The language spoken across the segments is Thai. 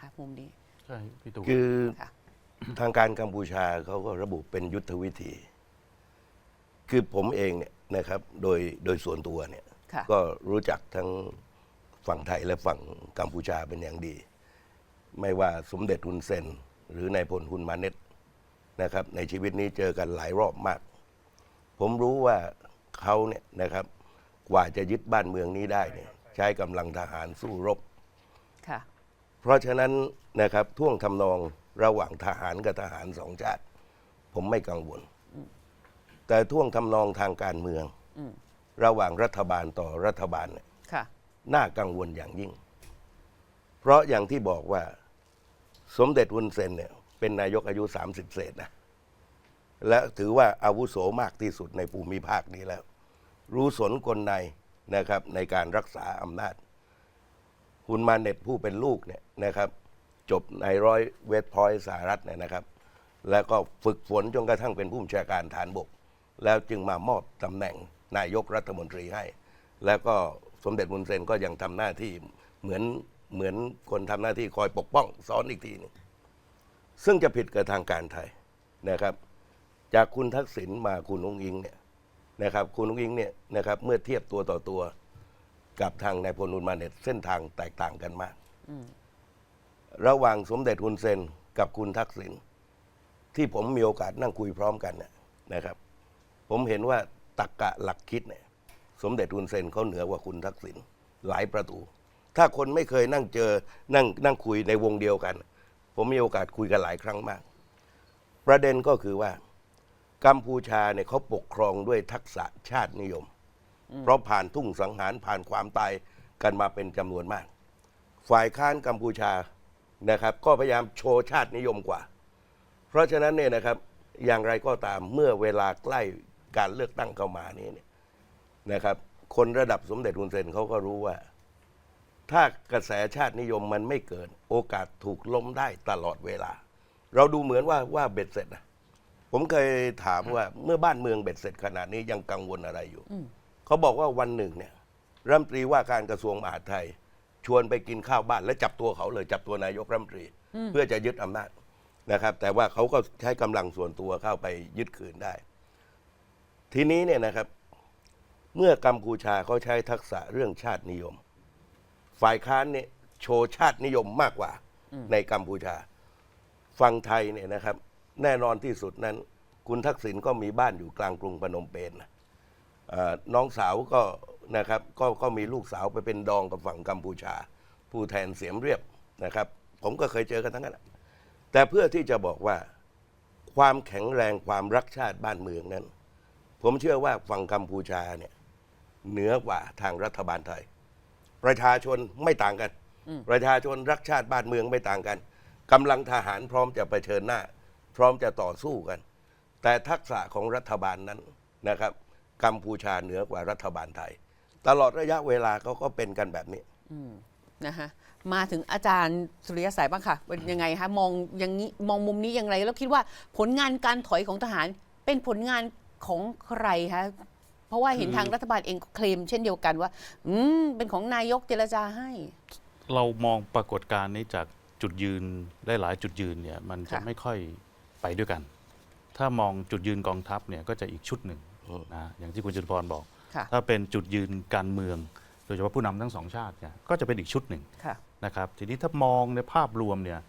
คะมุมนี้ใช่พี่ตู่คือค่ะทางการกัมพูชาเขาก็ระบุเป็นยุทธวิธี คือผมเองเนี่ยนะครับ โดยโดยส่วนตัวเนี่ย ค่ะก็รู้จักทั้งฝั่งไทยและฝั่งกัมพูชาเป็นอย่างดี ไม่ว่าสมเด็จฮุนเซน หรือนายพลฮุนมาเน็ตนะครับ ในชีวิตนี้เจอกันหลายรอบมาก ผมรู้ว่าเขาเนี่ยนะครับ กว่าจะยึดบ้านเมืองนี้ได้เนี่ย ใช้กำลังทหารสู้รบค่ะ เพราะฉะนั้นนะครับท่วงทำนองระหว่างทหารกับทหารสองชาติ ผมไม่กังวล แต่ท่วงทำนองทางการเมืองอืมระหว่างรัฐบาลต่อรัฐบาลเนี่ยค่ะน่ากังวลอย่างยิ่ง เพราะอย่างที่บอกว่าสมเด็จวุนเซนเนี่ยเป็นนายกอายุ 30 เศษนะและถือว่าอาวุโสมากที่สุดในภูมิภาคนี้แล้ว รู้สนกลในนะครับในการรักษาอำนาจ ฮุนมาเน็ตผู้เป็นลูกเนี่ยนะครับ จบในร้อยเวสพอยสหรัฐเนี่ยนะครับ แล้วก็ฝึกฝนจนกระทั่งเป็นผู้บัญชาการฐานบก แล้วจึงมามอบตำแหน่งนายกรัฐมนตรีให้ แล้วก็สมเด็จมุนเซนก็ยังทำหน้าที่เหมือนเหมือนคนทำหน้าที่คอยปกป้องสอนอีกทีหนึงซึ่งจะผิดกับทางการไทยนะครับ จากคุณทักษิณมาคุณองอิงเนี่ยนะครับ คุณองอิงเนี่ยนะครับเมื่อเทียบตัวต่อตัว กับทางนายพลนุนมาเน็ตเส้นทางแตกต่างกันมาก ระหว่างสมเด็จฮุนเซนกับคุณทักษิณที่ผมมีโอกาสนั่งคุยพร้อมกันน่ะนะครับ ผมเห็นว่าตักกะหลักคิดเนี่ย สมเด็จฮุนเซนเขาเหนือกว่าคุณทักษิณหลายประตู ถ้าคนไม่เคยนั่งเจอนั่งนั่งคุยในวงเดียวกัน ผมมีโอกาสคุยกันหลายครั้งมาก ประเด็นก็คือว่ากัมพูชาเนี่ยเขาปกครองด้วยทักษะชาตินิยม เพราะผ่านทุ่งสังหารผ่านความตายกันมาเป็นจำนวนมาก ฝ่ายค้านกัมพูชานะครับ ก็พยายามโชว์ชาตินิยมกว่า เพราะฉะนั้นเนี่ยนะครับอย่างไรก็ตามเมื่อเวลาใกล้การเลือกตั้งเข้ามานี้เนี่ยนะครับ คนระดับสมเด็จฮุนเซนเขาก็รู้ว่า ถ้ากระแสชาตินิยมมันไม่เกิด โอกาสถูกล้มได้ตลอดเวลา เราดูเหมือนว่าว่าเบ็ดเสร็จนะผมเคยถามว่าเมื่อบ้านเมืองเบ็ดเสร็จขนาดนี้ยังกังวลอะไรอยู่ เขาบอกว่าวันหนึ่งเนี่ยรัฐมนตรีว่าการกระทรวงมหาดไทย ชวนไปกินข้าวบ้าน และจับตัวเขาเลยจับตัวนายกรัฐมนตรี เพื่อจะยึดอำนาจนะครับ แต่ว่าเขาก็ใช้กำลังส่วนตัวเข้าไปยึดคืนได้ ทีนี้เนี่ยนะครับ เมื่อกัมพูชาเขาใช้ทักษะเรื่องชาตินิยม ฝ่ายค้านเนี่ยโชว์ชาตินิยมมากกว่าในกัมพูชาฝั่งไทยเนี่ยนะครับ แน่นอนที่สุดนั้น คุณทักษิณก็มีบ้านอยู่กลางกรุงพนมเปญนะเอ่อ น้องสาวก็นะครับก็ก็มีลูกสาวไปเป็นดองกับฝั่งกัมพูชา ผู้แทนเสียมเรียบนะครับ ผมก็เคยเจอกันทั้งนั้นอะแต่เพื่อที่จะบอกว่าความแข็งแรงความรักชาติบ้านเมืองนั้น ผมเชื่อว่าฝั่งกัมพูชาเนี่ยเหนือกว่าทางรัฐบาลไทย ประชาชนไม่ต่างกัน ประชาชนรักชาติบ้านเมืองไม่ต่างกันกำลังทหารพร้อมจะเผชิญหน้า พร้อมจะต่อสู้กัน แต่ทักษะของรัฐบาลนั้นนะครับ กัมพูชาเหนือกว่ารัฐบาลไทย ตลอดระยะเวลาเขาก็เป็นกันแบบนี้นะคะมาถึงอาจารย์สุริยสายบ้างค่ะเป็นยังไงคะมองอย่างนี้มองมุมนี้อย่างไรแล้วคิดว่าผลงานการถอยของทหารเป็นผลงานของใครคะเพราะว่าเห็นทางรัฐบาลเองก็เคลมเช่นเดียวกันว่า อืมเป็นของนายกเจรจาให้ เรามองปรากฏการณ์นี้จากจุดยืนได้หลายจุดยืนเนี่ยมันจะค่ะ ไม่ค่อยไปด้วยกัน ถ้ามองจุดยืนกองทัพเนี่ยก็จะอีกชุดหนึ่งอืม นะอย่างที่คุณจุลพรบอก ค่ะถ้าเป็นจุดยืนการเมือง โดยเฉพาะผู้นำทั้งสองชาติเนี่ยก็จะเป็นอีกชุดหนึ่งค่ะ นะครับทีนี้ถ้ามองในภาพรวมเนี่ย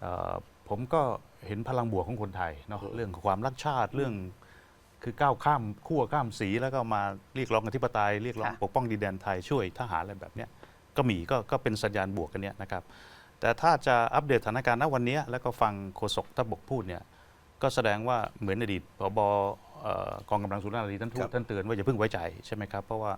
เอ่อผมก็เห็นพลังบวกของคนไทยเนาะเรื่องของความรักชาติเรื่องคือก้าวข้ามขั้วข้ามสีแล้วก็มาเรียกร้องอธิปไตยเรียกร้องค่ะ ปกป้องดินแดนไทยช่วยทหารอะไรแบบเนี้ยก็มีก็ก็เป็นสัญญาณบวกกันเนี้ยนะครับแต่ถ้าจะอัปเดตสถานการณ์ณวันนี้แล้วก็ฟังโฆษกทบกพูดเนี่ย ก็แสดงว่าเหมือนอดีตพบเอ่อกองกำลังสุรานารีท่านทูครัตบท่านเตือนว่าอย่าเพิ่งไว้ใจใช่ไหมครับ เพราะว่า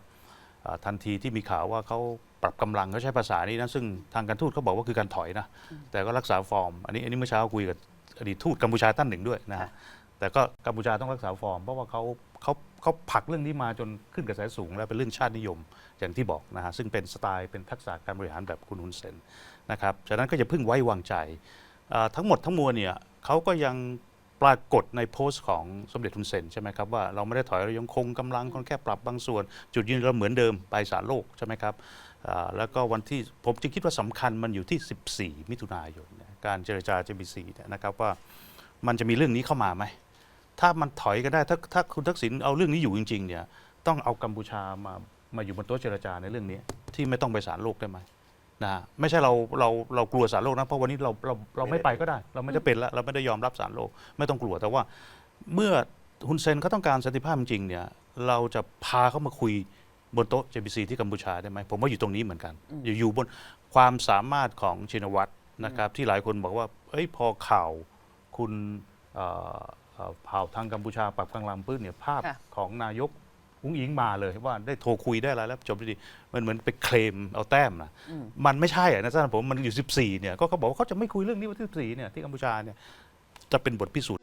อ่าทันทีที่มีข่าวว่าเขาปรับกำลังเขาใช้ภาษานี้นะซึ่งทางการทูตเขาบอกว่าคือการถอยนะแต่ก็รักษาฟอร์ม อันนี้อันนี้เมื่อเช้าคุยกับอดีตทูตกัมพูชาท่านหนึ่งด้วยนะฮะแต่ก็กัมพูชาต้องรักษาฟอร์ม เพราะว่าเขาเขาเขาผลักเรื่องนี้มาจนขึ้นกระแสสูง แล้วเป็นเรื่องชาตินิยมอย่างที่บอกนะฮะซึ่งเป็นสไตล์เป็นทักษะการบริหารแบบคุณฮุนเซนนะครับฉะนั้นก็จะพึ่งไว้วางใจอ่าทั้งหมดทั้งมวลเนี่ยเขาก็ยัง ปรากฏในโพสต์ของสมเด็จฮุนเซนใช่ไหมครับว่าเราไม่ได้ถอยเรายังคงกำลังคนแค่ปรับบางส่วน จุดยืนเราเหมือนเดิมไปสารโลกใช่ไหมครับแล้วก็วันที่ผมจึงคิดว่าสำคัญมันอยู่ที่ 14 มิถุนายนนยการเจรจา JBC เนี่นะครับว่ามันจะมีเรื่องนี้เข้ามาไหมถ้ามันถอยกันได้ถ้าถ้าคุณทักษิณเอาเรื่องนี้อยู่จริงๆเนี่ยต้องเอากัมพูชามามาอยู่บนโต๊ะเจรจาในเรื่องนี้ที่ไม่ต้องไปศาลโลกได้ไหม นะฮะไม่ใช่เราเราเรากลัวศาลโลกนะเพราะวันนี้เราเราเราไม่ไปก็ได้ เราไม่ได้เป็นแล้วเราไม่ได้ยอมรับศาลโลกไม่ต้องกลัวแต่ว่าเมื่อฮุนเซนเขาต้องการสันติภาพจริงๆเนี่ยเราจะพาเขามาคุยบนโต๊ะ JBC ที่กัมพูชาได้ไหมผมว่าอยู่ตรงนี้เหมือนกัน อยู่อยู่บนความสามารถของชินวัตรนะครับที่หลายคนบอกว่าเอ้ยพอข่าวคุณเอ่อเอ่อข่าวทางกัมพูชาปรับกลางลำปื้นเนี่ยภาพค่ะของนายก อุ้งอิงมาเลยว่าได้โทรคุยได้อะไรแล้วจบดีๆมันเหมือนไปเคลมเอาแต้มนะมันไม่ใช่อะนะท่านผมมันอยู่ 14เนี่ยก็เขาบอกว่าเขาจะไม่คุยเรื่องนี้วันที่14เนี่ยที่กัมพูชาเนี่ยจะเป็นบทพิสูจน์